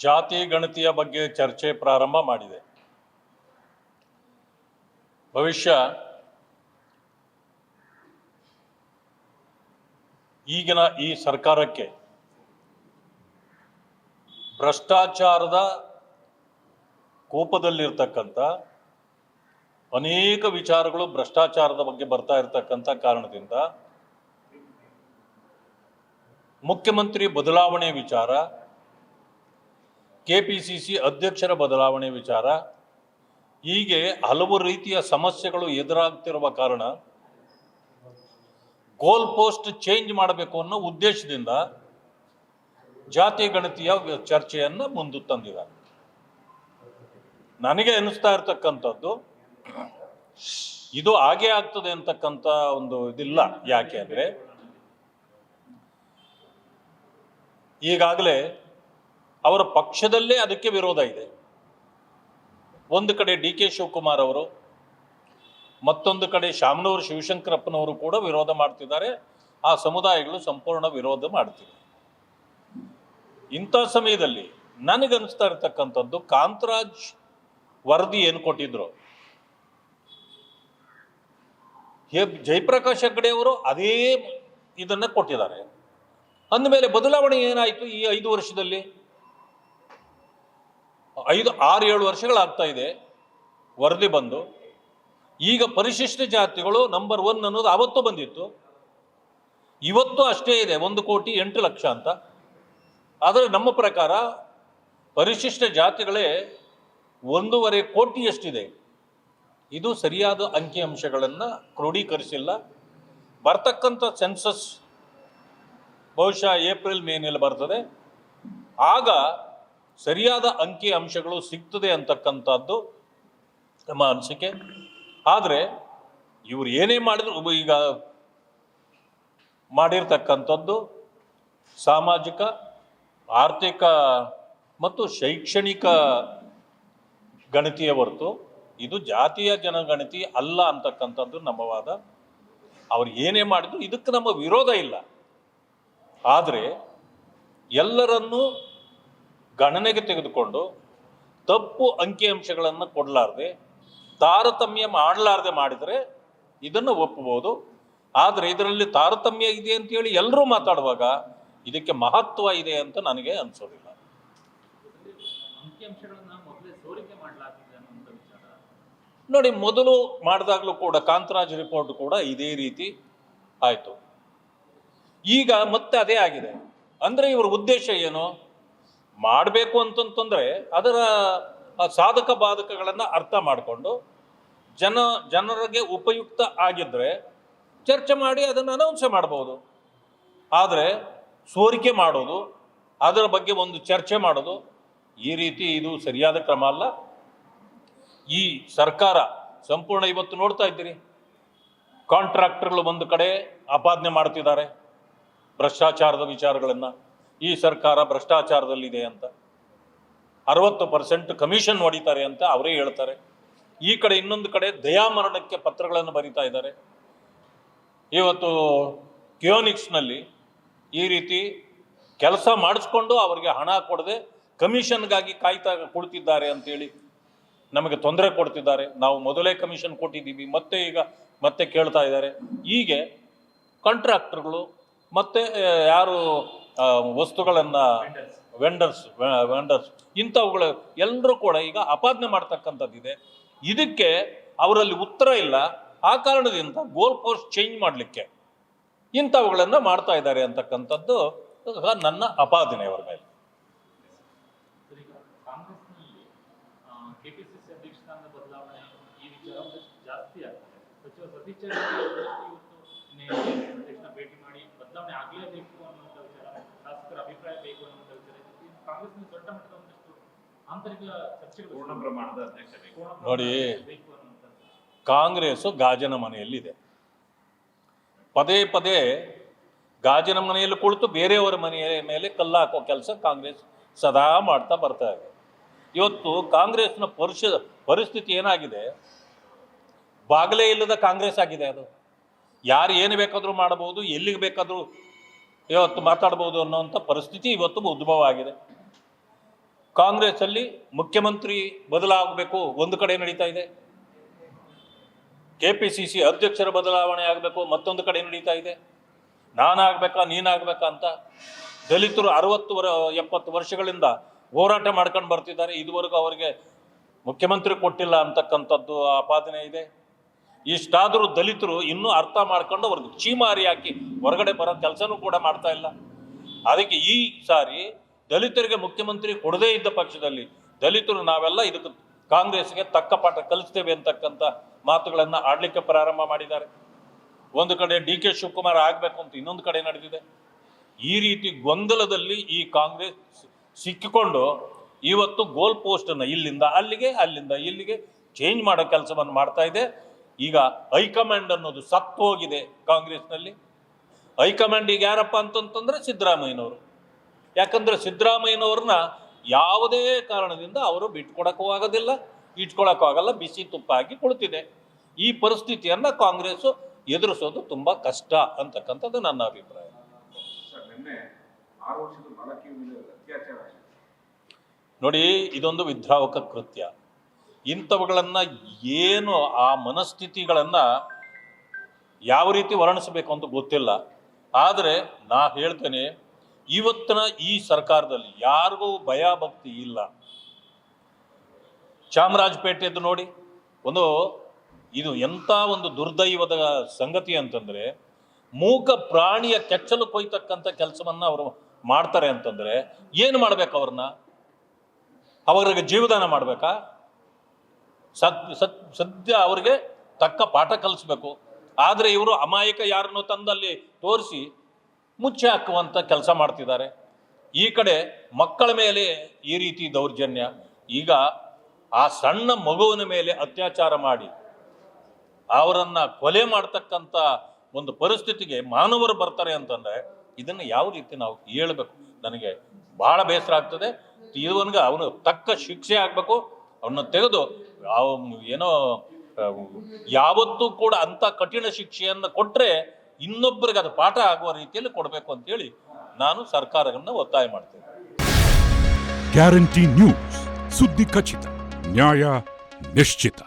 ಜಾತಿ ಗಣತಿಯ ಬಗ್ಗೆ ಚರ್ಚೆ ಪ್ರಾರಂಭ ಮಾಡಿದೆ. ಭವಿಷ್ಯ ಈಗಿನ ಈ ಸರ್ಕಾರಕ್ಕೆ ಭ್ರಷ್ಟಾಚಾರದ ಕೋಪದಲ್ಲಿರ್ತಕ್ಕಂಥ ಅನೇಕ ವಿಚಾರಗಳು ಭ್ರಷ್ಟಾಚಾರದ ಬಗ್ಗೆ ಬರ್ತಾ ಇರತಕ್ಕಂಥ ಕಾರಣದಿಂದ ಮುಖ್ಯಮಂತ್ರಿ ಬದಲಾವಣೆ ವಿಚಾರ ಕೆಪಿಸಿಸಿ ಅಧ್ಯಕ್ಷರ ಬದಲಾವಣೆ ವಿಚಾರ. ಹೀಗೆ ಹಲವು ರೀತಿಯ ಸಮಸ್ಯೆಗಳು ಎದುರಾಗ್ತಿರುವ ಕಾರಣ ಗೋಲ್ ಪೋಸ್ಟ್ ಚೇಂಜ್ ಮಾಡಬೇಕು ಅನ್ನೋ ಉದ್ದೇಶದಿಂದ ಜಾತಿ ಗಣತಿಯ ಚರ್ಚೆಯನ್ನು ಚರ್ಚೆಯನ್ನ ಮುಂದೆ ತಂದಿದ್ದಾರೆ. ನನಗೆ ಅನಿಸ್ತಾ ಇರ್ತಕ್ಕಂಥದ್ದು, ಇದು ಹಾಗೆ ಆಗ್ತದೆ ಅಂತಕ್ಕಂಥ ಒಂದು ಇದಿಲ್ಲ. ಯಾಕೆ ಅಂದ್ರೆ, ಈಗಾಗಲೇ ಅವರ ಪಕ್ಷದಲ್ಲೇ ಅದಕ್ಕೆ ವಿರೋಧ ಇದೆ. ಒಂದು ಕಡೆ ಡಿ ಕೆ ಶಿವಕುಮಾರ್ ಅವರು, ಮತ್ತೊಂದು ಕಡೆ ಶಾಮನೂರು ಶಿವಶಂಕರಪ್ಪನವರು ಕೂಡ ವಿರೋಧ ಮಾಡ್ತಿದ್ದಾರೆ. ಆ ಸಮುದಾಯಗಳು ಸಂಪೂರ್ಣ ವಿರೋಧ ಮಾಡ್ತಿವೆ. ಇಂಥ ಸಮಯದಲ್ಲಿ ನನಗನ್ನಿಸ್ತಾ ಇರತಕ್ಕಂಥದ್ದು ಕಾಂತರಾಜ್ ವರದಿ ಏನು ಕೊಟ್ಟಿದ್ರು? ಜಯಪ್ರಕಾಶ್ ಹೆಗ್ಡೆ ಅವರು ಅದೇ ಇದನ್ನ ಕೊಟ್ಟಿದ್ದಾರೆ. ಅಂದಮೇಲೆ ಬದಲಾವಣೆ ಏನಾಯಿತು ಈ ಐದು ವರ್ಷದಲ್ಲಿ? ಐದು, ಆರು, ಏಳು ವರ್ಷಗಳಾಗ್ತಾ ಇದೆ. ವರದಿ ಬಂದು. ಈಗ ಪರಿಶಿಷ್ಟ ಜಾತಿಗಳು ನಂಬರ್ ಒನ್ ಅನ್ನೋದು ಆವತ್ತು ಬಂದಿತ್ತು. ಇವತ್ತು ಅಷ್ಟೇ ಇದೆ, ಒಂದು ಕೋಟಿ ಎಂಟು ಲಕ್ಷ ಅಂತ. ಆದರೆ ನಮ್ಮ ಪ್ರಕಾರ ಪರಿಶಿಷ್ಟ ಜಾತಿಗಳೇ ಒಂದೂವರೆ ಕೋಟಿಯಷ್ಟಿದೆ. ಇದು ಸರಿಯಾದ ಅಂಕಿಅಂಶಗಳನ್ನು ಕ್ರೋಢೀಕರಿಸಿಲ್ಲ ಬರ್ತಕ್ಕಂಥ ಸೆನ್ಸಸ್ ಬಹುಶಃ ಏಪ್ರಿಲ್, ಮೇನಲ್ಲಿ ಬರ್ತದೆ. ಆಗ ಸರಿಯಾದ ಅಂಕಿ ಅಂಶಗಳು ಸಿಗ್ತದೆ ಅಂತಕ್ಕಂಥದ್ದು ನಮ್ಮ ಅನಿಸಿಕೆ. ಆದರೆ ಇವರು ಏನೇ ಮಾಡಿದ್ರು ಈಗ ಮಾಡಿರ್ತಕ್ಕಂಥದ್ದು ಸಾಮಾಜಿಕ, ಆರ್ಥಿಕ ಮತ್ತು ಶೈಕ್ಷಣಿಕ ಗಣತಿಯ ಹೊರತು ಇದು ಜಾತಿಯ ಜನಗಣತಿ ಅಲ್ಲ ಅಂತಕ್ಕಂಥದ್ದು ನಮ್ಮ ವಾದ ಅವ್ರು ಏನೇ ಮಾಡಿದ್ರು ಇದಕ್ಕೆ ನಮ್ಮ ವಿರೋಧ ಇಲ್ಲ. ಆದರೆ ಎಲ್ಲರನ್ನೂ ಗಣನೆಗೆ ತೆಗೆದುಕೊಂಡು ತಪ್ಪು ಅಂಕಿಅಂಶಗಳನ್ನು ಕೊಡಲಾರ್ದೆ ತಾರತಮ್ಯ ಮಾಡಲಾರ್ದೆ ಮಾಡಿದರೆ ಇದನ್ನು ಒಪ್ಪಬಹುದು ಆದರೆ ಇದರಲ್ಲಿ ತಾರತಮ್ಯ ಇದೆ ಅಂತೇಳಿ ಎಲ್ಲರೂ ಮಾತಾಡುವಾಗ ಇದಕ್ಕೆ ಮಹತ್ವ ಇದೆ ಅಂತ ನನಗೆ ಅನಿಸೋದಿಲ್ಲ. ನೋಡಿ ಮೊದಲು ಮಾಡಿದಾಗಲೂ ಕೂಡ ಕಾಂತರಾಜ್ ರಿಪೋರ್ಟ್ ಕೂಡ ಇದೇ ರೀತಿ ಆಯಿತು. ಈಗ ಮತ್ತೆ ಅದೇ ಆಗಿದೆ. ಅಂದರೆ ಇವರ ಉದ್ದೇಶ ಏನು? ಮಾಡಬೇಕು ಅಂತಂತಂದ್ರೆ ಅದರ ಸಾಧಕ ಬಾಧಕಗಳನ್ನು ಅರ್ಥ ಮಾಡಿಕೊಂಡು ಜನ, ಜನರಿಗೆ ಉಪಯುಕ್ತ ಆಗಿದ್ದರೆ ಚರ್ಚೆ ಮಾಡಿ ಅದನ್ನು ಅನೌನ್ಸ್ ಮಾಡ್ಬೋದು. ಆದರೆ ಸೋರಿಕೆ ಮಾಡೋದು, ಅದರ ಬಗ್ಗೆ ಒಂದು ಚರ್ಚೆ ಮಾಡೋದು, ಈ ರೀತಿ ಇದು ಸರಿಯಾದ ಕ್ರಮ ಅಲ್ಲ. ಈ ಸರ್ಕಾರ ಸಂಪೂರ್ಣ ಇವತ್ತು ನೋಡ್ತಾ ಇದ್ದೀರಿ. ಕಾಂಟ್ರಾಕ್ಟರ್ಗಳು ಒಂದು ಕಡೆ ಆಪಾದನೆ ಮಾಡ್ತಿದ್ದಾರೆ. ಭ್ರಷ್ಟಾಚಾರದ ವಿಚಾರಗಳನ್ನು. ಈ ಸರ್ಕಾರ ಭ್ರಷ್ಟಾಚಾರದಲ್ಲಿದೆ ಅಂತ. ಅರವತ್ತು ಪರ್ಸೆಂಟ್ ಕಮಿಷನ್ ಹೊಡಿತಾರೆ ಅಂತ ಅವರೇ ಹೇಳ್ತಾರೆ. ಈ ಕಡೆ ಇನ್ನೊಂದು ಕಡೆ ದಯಾಮರಣಕ್ಕೆ ಪತ್ರಗಳನ್ನು ಬರಿತಾ ಇದ್ದಾರೆ. ಇವತ್ತು ಕಿಯೋನಿಕ್ಸ್ನಲ್ಲಿ ಈ ರೀತಿ ಕೆಲಸ ಮಾಡಿಸ್ಕೊಂಡು ಅವರಿಗೆ ಹಣ ಕೊಡದೆ ಕಮಿಷನ್ಗಾಗಿ ಕಾಯ್ತಾ ಕುಳಿತಿದ್ದಾರೆ ಅಂತೇಳಿ ನಮಗೆ ತೊಂದರೆ ಕೊಡ್ತಿದ್ದಾರೆ. ನಾವು ಮೊದಲೇ ಕಮಿಷನ್ ಕೊಟ್ಟಿದ್ದೀವಿ, ಮತ್ತೆ ಈಗ ಮತ್ತೆ ಕೇಳ್ತಾ ಇದ್ದಾರೆ. ಹೀಗೆ ಕಾಂಟ್ರಾಕ್ಟರ್ಗಳು ಮತ್ತೆ ಯಾರು ವಸ್ತುಗಳನ್ನು ವೆಂಡರ್ಸ್ ವೆಂಡರ್ಸ್ ಇಂಥವುಗಳು ಎಲ್ಲರೂ ಕೂಡ ಈಗ ಅಪಾದನೆ ಮಾಡ್ತಕ್ಕಂಥದ್ದಿದೆ. ಇದಕ್ಕೆ ಅವರಲ್ಲಿ ಉತ್ತರ ಇಲ್ಲ. ಆ ಕಾರಣದಿಂದ ಗೋಲ್ ಪೋಸ್ಟ್ ಚೇಂಜ್ ಮಾಡಲಿಕ್ಕೆ ಇಂಥವುಗಳನ್ನು ಮಾಡ್ತಾ ಇದ್ದಾರೆ ಅಂತಕ್ಕಂಥದ್ದು ನನ್ನ ಅಪಾದನೆ ಅವರ ಮೇಲೆ. ಸಚಿವ ಸತೀಶ್ ಭೇಟಿ ಮಾಡಿ ಬದಲಾವಣೆ ಆಗಲೇಬೇಕು ಶಾಸಕರ ಅಭಿಪ್ರಾಯ ಬೇಕು ಅನ್ನುವಂಥ ವಿಚಾರ ಇದು ಕಾಂಗ್ರೆಸ್ನಲ್ಲಿ ದೊಡ್ಡ ಮಟ್ಟದ ಒಂದಷ್ಟು ಆಂತರಿಕ ಚರ್ಚೆಗಳು ಪೂರ್ಣ ಪ್ರಮಾಣದ ಅಧ್ಯಕ್ಷ ಬೇಕು. ನೋಡಿ. ಕಾಂಗ್ರೆಸ್ ಗಾಜಿನ ಅನ್ನುವಂಥದ್ದು. ಕಾಂಗ್ರೆಸ್ಸು ಗಾಜನ ಮನೆಯಲ್ಲಿದೆ. ಪದೇ ಪದೇ ಗಾಜಿನ ಮನೆಯಲ್ಲಿ ಕುಳಿತು ಬೇರೆಯವರ ಮನೆಯ ಮೇಲೆ ಕಲ್ಲಾಕೋ ಹಾಕೋ ಕೆಲಸ ಕಾಂಗ್ರೆಸ್ ಸದಾ ಮಾಡ್ತಾ ಬರ್ತಾ ಇದೆ. ಇವತ್ತು ಕಾಂಗ್ರೆಸ್ನ ಪರಿಶ ಪರಿಸ್ಥಿತಿ ಏನಾಗಿದೆ? ಬಾಗಲೇ ಇಲ್ಲದ ಕಾಂಗ್ರೆಸ್ ಆಗಿದೆ ಅದು. ಯಾರು ಏನು ಬೇಕಾದರೂ ಮಾಡಬಹುದು ಎಲ್ಲಿಗೆ ಬೇಕಾದರೂ ಇವತ್ತು ಮಾತಾಡ್ಬೋದು ಅನ್ನೋವಂಥ ಪರಿಸ್ಥಿತಿ ಇವತ್ತು ಉದ್ಭವ ಆಗಿದೆ ಕಾಂಗ್ರೆಸ್ ಅಲ್ಲಿ ಮುಖ್ಯಮಂತ್ರಿ ಬದಲಾಗಬೇಕು, ಒಂದು ಕಡೆ ನಡೀತಾ ಇದೆ. ಕೆ ಪಿ ಸಿ ಸಿ ಅಧ್ಯಕ್ಷರ ಬದಲಾವಣೆ ಆಗಬೇಕು, ಮತ್ತೊಂದು ಕಡೆ ನಡೀತಾ ಇದೆ. ನಾನಾಗಬೇಕಾ, ನೀನಾಗಬೇಕಾ ಅಂತ ದಲಿತರು ಅರವತ್ತು ವರ, ಎಪ್ಪತ್ತು ವರ್ಷಗಳಿಂದ ಹೋರಾಟ ಮಾಡ್ಕೊಂಡು ಬರ್ತಿದ್ದಾರೆ. ಇದುವರೆಗೂ ಅವರಿಗೆ ಮುಖ್ಯಮಂತ್ರಿ ಕೊಟ್ಟಿಲ್ಲ ಅಂತಕ್ಕಂಥದ್ದು ಆಪಾದನೆ ಇದೆ. ಇಷ್ಟಾದರೂ ದಲಿತರು ಇನ್ನೂ ಅರ್ಥ ಮಾಡ್ಕೊಂಡು ಅವ್ರಿಗೆ ಚೀಮಾರಿ ಹಾಕಿ ಹೊರಗಡೆ ಬರೋ ಕೆಲಸನೂ ಕೂಡ ಮಾಡ್ತಾ ಇಲ್ಲ. ಅದಕ್ಕೆ ಈ ಸಾರಿ ದಲಿತರಿಗೆ ಮುಖ್ಯಮಂತ್ರಿ ಕೊಡದೇ ಇದ್ದ ಪಕ್ಷದಲ್ಲಿ ದಲಿತರು ನಾವೆಲ್ಲ ಇದಕ್ಕೆ ಕಾಂಗ್ರೆಸ್ಗೆ ತಕ್ಕ ಪಾಠ ಕಲಿಸ್ತೇವೆ ಅಂತಕ್ಕಂಥ ಮಾತುಗಳನ್ನು ಆಡಲಿಕ್ಕೆ ಪ್ರಾರಂಭ ಮಾಡಿದ್ದಾರೆ. ಒಂದು ಕಡೆ ಡಿ ಕೆ ಶಿವಕುಮಾರ್ ಆಗಬೇಕು ಅಂತ ಇನ್ನೊಂದು ಕಡೆ ನಡೆದಿದೆ. ಈ ರೀತಿ ಗೊಂದಲದಲ್ಲಿ ಈ ಕಾಂಗ್ರೆಸ್ ಸಿಕ್ಕಿಕೊಂಡು ಇವತ್ತು ಗೋಲ್ ಪೋಸ್ಟನ್ನು ಇಲ್ಲಿಂದ ಅಲ್ಲಿಗೆ, ಅಲ್ಲಿಂದ ಇಲ್ಲಿಗೆ ಚೇಂಜ್ ಮಾಡೋ ಕೆಲಸವನ್ನು ಮಾಡ್ತಾ ಇದೆ. ಈಗ ಹೈಕಮಾಂಡ್ ಅನ್ನೋದು ಸತ್ತು ಹೋಗಿದೆ ಕಾಂಗ್ರೆಸ್ನಲ್ಲಿ. ಹೈಕಮಾಂಡ್ ಈಗ ಯಾರಪ್ಪ ಅಂತಂತಂದ್ರೆ ಸಿದ್ದರಾಮಯ್ಯನವರು. ಯಾಕಂದ್ರೆ ಸಿದ್ದರಾಮಯ್ಯನವ್ರನ್ನ ಯಾವುದೇ ಕಾರಣದಿಂದ ಅವರು ಬಿಟ್ಕೊಡಕ್ಕೂ ಆಗೋದಿಲ್ಲ ಇಟ್ಕೊಳಕ್ಕೂ ಆಗಲ್ಲ ಬಿಸಿ ತುಪ್ಪ ಹಾಕಿ ಕೊಡ್ತಿದೆ ಈ ಪರಿಸ್ಥಿತಿಯನ್ನ ಕಾಂಗ್ರೆಸ್ ಎದುರಿಸೋದು ತುಂಬಾ ಕಷ್ಟ ಅಂತಕ್ಕಂಥದ್ದು ನನ್ನ ಅಭಿಪ್ರಾಯ. ನೋಡಿ ಇದೊಂದು ವಿದ್ರಾವಕ ಕೃತ್ಯ. ಇಂಥವುಗಳನ್ನ ಏನು ಆ ಮನಸ್ಥಿತಿಗಳನ್ನು ಯಾವ ರೀತಿ ವರ್ಣಿಸಬೇಕು ಅಂತ ಗೊತ್ತಿಲ್ಲ. ಆದರೆ ನಾ ಹೇಳ್ತೇನೆ, ಇವತ್ತಿನ ಈ ಸರ್ಕಾರದಲ್ಲಿ ಯಾರಿಗೂ ಭಯ ಭಕ್ತಿ ಇಲ್ಲ. ಚಾಮರಾಜಪೇಟೆಯದ್ದು ನೋಡಿ, ಒಂದು ಇದು ಎಂಥ ಒಂದು ದುರ್ದೈವದ ಸಂಗತಿ ಅಂತಂದರೆ, ಮೂಕ ಪ್ರಾಣಿಯ ಕೆಚ್ಚಲು ಕೊಯ್ತಕ್ಕಂಥ ಕೆಲಸವನ್ನ ಅವರು ಮಾಡ್ತಾರೆ ಅಂತಂದ್ರೆ, ಏನು ಮಾಡ್ಬೇಕು ಅವ್ರನ್ನ? ಅವರಿಗೆ ಜೀವದಾನ ಮಾಡಬೇಕಾ? ಸದ್ ಸತ್ ಸದ್ಯ ಅವರಿಗೆ ತಕ್ಕ ಪಾಠ ಕಲಿಸ್ಬೇಕು. ಆದರೆ ಇವರು ಅಮಾಯಕ ಯಾರನ್ನು ತಂದಲ್ಲಿ ತೋರಿಸಿ ಮುಚ್ಚಿ ಹಾಕುವಂಥ ಕೆಲಸ ಮಾಡ್ತಿದ್ದಾರೆ. ಈ ಕಡೆ ಮಕ್ಕಳ ಮೇಲೆ ಈ ರೀತಿ ದೌರ್ಜನ್ಯ. ಈಗ ಆ ಸಣ್ಣ ಮಗುವಿನ ಮೇಲೆ ಅತ್ಯಾಚಾರ ಮಾಡಿ ಅವರನ್ನು ಕೊಲೆ ಮಾಡ್ತಕ್ಕಂಥ ಒಂದು ಪರಿಸ್ಥಿತಿಗೆ ಮಾನವರು ಬರ್ತಾರೆ ಅಂತಂದರೆ ಇದನ್ನು ಯಾವ ರೀತಿ ನಾವು ಹೇಳಬೇಕು? ನನಗೆ ಭಾಳ ಬೇಸರ ಆಗ್ತದೆ. ಇವನಿಗೆ ಅವನು ತಕ್ಕ ಶಿಕ್ಷೆ ಆಗಬೇಕು. ಅವನ್ನ ತೆಗೆದು ಏನೋ ಯಾವತ್ತೂ ಕೂಡ ಅಂತ ಕಠಿಣ ಶಿಕ್ಷೆಯನ್ನು ಕೊಟ್ಟರೆ ಇನ್ನೊಬ್ಬರಿಗೆ ಅದು ಪಾಠ ಆಗುವ ರೀತಿಯಲ್ಲಿ ಕೊಡಬೇಕು ಅಂತೇಳಿ ನಾನು ಸರ್ಕಾರವನ್ನು ಒತ್ತಾಯ ಮಾಡ್ತೇನೆ. ಗ್ಯಾರಂಟಿ ನ್ಯೂಸ್ ಸುದ್ದಿ ಖಚಿತ ನ್ಯಾಯ ನಿಶ್ಚಿತ